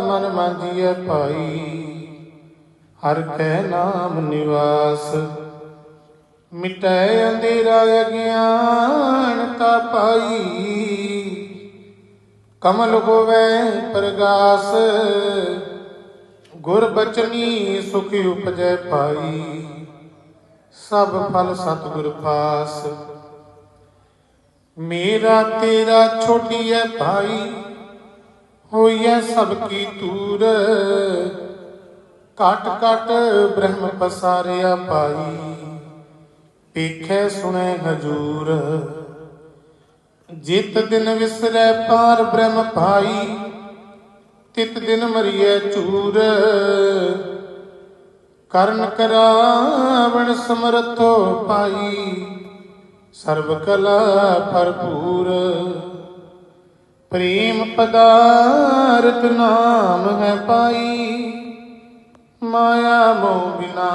ਮਨ ਮਾਂਜੀਐ ਪਾਈ ਹਰ ਕੈ ਨਾਮ ਨਿਵਾਸ, ਮਿਟੈ ਅੰਧੇਰਾ ਅਗਿਆਨਤਾ ਪਾਈ ਕਮਲ ਹੋਵੇ ਪ੍ਰਗਾਸ, ਗੁਰ ਬਚਨੀ ਸੁਖ ਉਪਜੈ ਪਾਈ ਸਭ ਫਲ ਸਤਿਗੁਰ ਪਾਸ, ਮੇਰਾ ਤੇਰਾ ਛੋਟੀਐ ਭਾਈ। ਹੋਈਐ ਸਭ ਕੀ ਤੂਰ ਕਟ ਕਟ ਬ੍ਰਹਮ ਪਸਾਰਿਆ ਪਾਈ ਪੇਖੈ ਸੁਣੈ ਹਜੂਰ। ਜਿਤ ਦਿਨ ਵਿਸਰੈ ਪਾਰ ਬ੍ਰਹਮ ਭਾਈ। ਤਿਤ ਦਿਨ ਮਰੀਐ ਚੂਰ। ਕਰਨ ਕਰਾਵਣ ਸਮਰਥੋ ਪਾਈ ਸਰਬ ਕਲਾ ਭਰਪੂਰ। ਪ੍ਰੇਮ ਪਦਾਰਤ ਨਾਮ ਹੈ ਪਾਈ ਮਾਇਆ ਮੋਹ ਬਿਨਾ